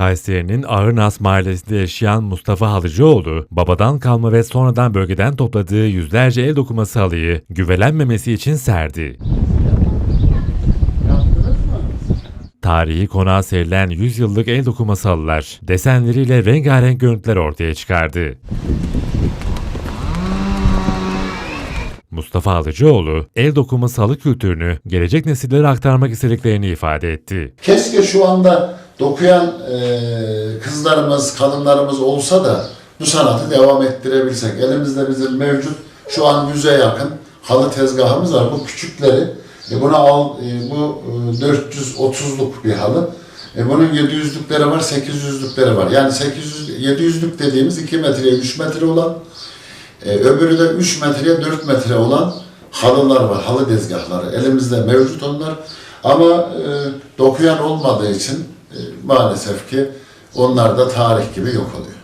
Kayseri'nin Ağırnaz mahallesinde yaşayan Mustafa Halıcıoğlu, babadan kalma ve sonradan bölgeden topladığı yüzlerce el dokuması halıyı güvelenmemesi için serdi. Tarihi konağa serilen 100 yıllık el dokuması halılar, desenleriyle rengarenk görüntüler ortaya çıkardı. Mustafa Alıcıoğlu, el dokuması halı kültürünü gelecek nesillere aktarmak istediklerini ifade etti. Keşke şu anda dokuyan e, kızlarımız, kadınlarımız olsa da bu sanatı devam ettirebilsek. Elimizde bizim mevcut şu an yüze yakın halı tezgahımız var. Bu küçükleri e, buna al, e, bu e, 430'luk bir halı. E, bunun 700'lükleri var, 800'lükleri var. Yani 800 700'lük dediğimiz 2 metreye 3 metre olan e, öbürü de 3 metreye 4 metre olan halılar var, halı tezgahları. Elimizde mevcut onlar. Ama e, dokuyan olmadığı için maalesef ki onlar da tarih gibi yok oluyor.